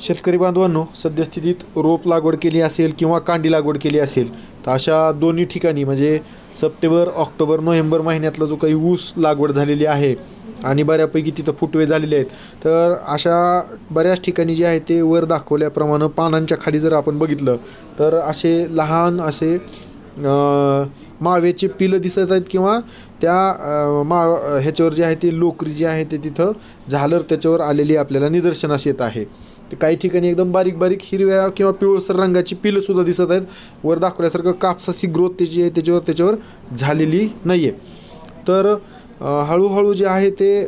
शेतकरी बांधवांनो सद्यस्थितीत रोप लागवड केली असेल किंवा कांडी लागवड केली असेल तर अशा दोन्ही ठिकाणी म्हणजे सप्टेंबर ऑक्टोबर नोव्हेंबर महिन्यातला जो काही ऊस लागवड झालेली आहे आणि बऱ्यापैकी तिथं फुटवे झालेले आहेत तर अशा बऱ्याच ठिकाणी जे आहे ते वर दाखवल्याप्रमाणे पानांच्या खाली जर आपण बघितलं तर असे लहान असे मावेचे पिलं दिसत आहेत किंवा त्या मा ह्याच्यावर जे आहे ते लोकरी जी आहे ते तिथं झालर त्याच्यावर आलेली आपल्याला निदर्शनास येत आहे. ते काही ठिकाणी एकदम बारीक बारीक हिरव्या किंवा पिवळसर रंगाची पिलं सुद्धा दिसत आहेत. वर दाखवल्यासारखं कापसाची ग्रोथ त्याची आहे त्याच्यावर त्याच्यावर झालेली नाही आहे तर हळूहळू जे आहे ते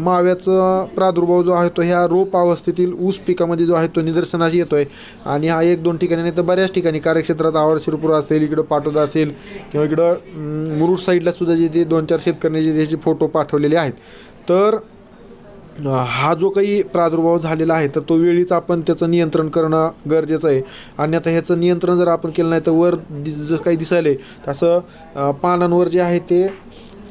माव्याचा प्रादुर्भाव जो आहे तो ह्या रोप अवस्थेतील ऊस पिकामध्ये जो आहे तो निदर्शनास येतो आहे आणि हा एक दोन ठिकाणी नाही तर बऱ्याच ठिकाणी कार्यक्षेत्रात आवड शिरपूर असेल इकडं पाटोदा असेल किंवा इकडं मुरुड साईडला सुद्धा जे ते दोन चार शेतकऱ्यांचे त्याचे फोटो पाठवलेले आहेत. तर हा जो काही प्रादुर्भाव झालेला आहे तर तो वेळीच आपण त्याचं नियंत्रण करणं गरजेचं आहे. अन्यथा ह्याचं नियंत्रण जर आपण केलं नाही तर वर दि- जसं काही दिसायले तसं पानांवर जे आहे ते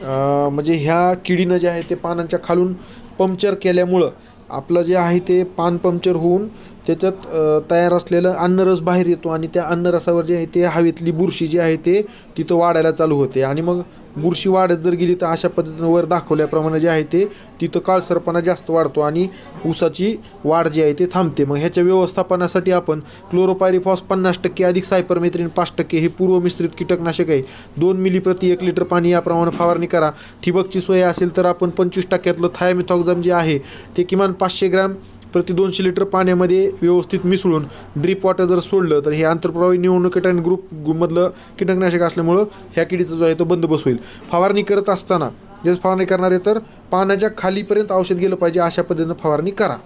म्हणजे ह्या किडीनं जे आहे ते पानांच्या खालून पंक्चर केल्यामुळं आपलं जे आहे ते पान पंक्चर होऊन त्याच्यात तयार असलेलं अन्नरस बाहेर येतो आणि त्या अन्नरसावर जे आहे ते हवेतली बुरशी जी आहे ते तिथं वाढायला चालू होते. आणि मग बुरशी वाढत जर गेली तर अशा पद्धतीनं वर दाखवल्याप्रमाणे जे आहे ते तिथं काळसरपणा जास्त वाढतो आणि ऊसाची वाढ जी आहे ते थांबते. मग ह्याच्या व्यवस्थापनासाठी आपण क्लोरोपायरिफॉस पन्नास टक्के अधिक सायपरमेथ्रिन पाच टक्के हे पूर्व मिश्रित कीटकनाशक आहे. दोन मिली प्रति एक लिटर पाणी याप्रमाणे फवारणी करा. ठिबकची सोय असेल तर आपण पंचवीस टक्क्यातलं थायमिथॉक्झम जे आहे ते किमान पाचशे ग्रॅम प्रति दोनशे लिटर पाण्यामध्ये व्यवस्थित मिसळून ड्रीप वॉटर जर सोडलं तर हे आंतरप्रवाही निवडणुकीटाईन ग्रुप मधलं कीटकनाशक असल्यामुळं ह्या किडीचा जो आहे तो बंदोबस्त होईल. फवारणी करत असताना जे फवारणी करणारे तर पाण्याच्या खालीपर्यंत औषध गेलं पाहिजे अशा पद्धतीनं फवारणी करा.